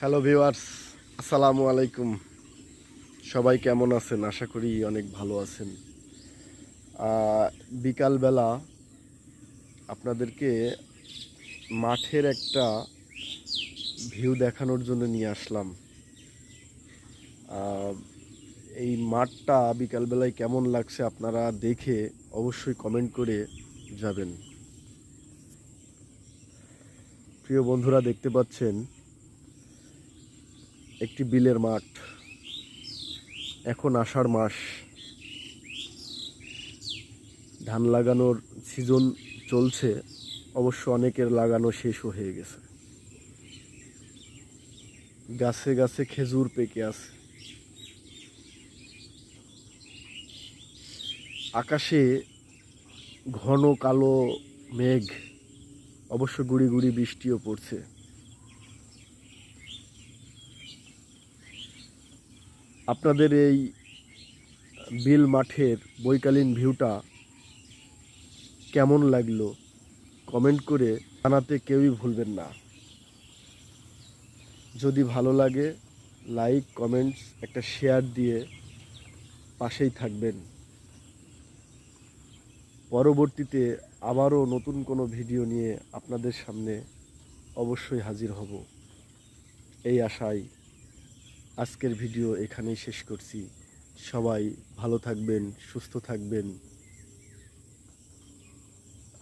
Hello viewers আসসালামু আলাইকুম সবাই কেমন আছেন? আশা করি অনেক ভালো আছেন। বিকালবেলা আপনাদেরকে মাঠের একটা ভিউ দেখানোর জন্য নিয়ে আসলাম। এই মাঠটা বিকালবেলায় কেমন লাগছে আপনারা দেখে অবশ্যই কমেন্ট করে যাবেন। প্রিয় বন্ধুরা, দেখতে পাচ্ছেন একটি বিলের মাঠ। এখন আষাঢ় মাস। ধান লাগানোর সিজন চলছে। অবশ্য অনেকের লাগানো শেষও হয়ে গেছে। গাছে গাছে খেজুর পেকে আছে। আকাশে ঘন কালো মেঘ। অবশ্য গুড়ি গুড়ি বৃষ্টিও পড়ছে। আপনাদের এই বিল মাঠের বৈকালীন ভিউটা কেমন লাগল কমেন্ট করে জানাতে কেউই ভুলবেন না। যদি ভালো লাগে, লাইক, কমেন্টস, একটা শেয়ার দিয়ে পাশেই থাকবেন। পরবর্তীতে আবারও নতুন কোনো ভিডিও নিয়ে আপনাদের সামনে অবশ্যই হাজির হব। এই আশায় আজকের ভিডিও এখানেই শেষ করছি। সবাই ভালো থাকবেন সুস্থ থাকবেন।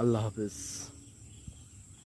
আল্লাহ হাফেজ।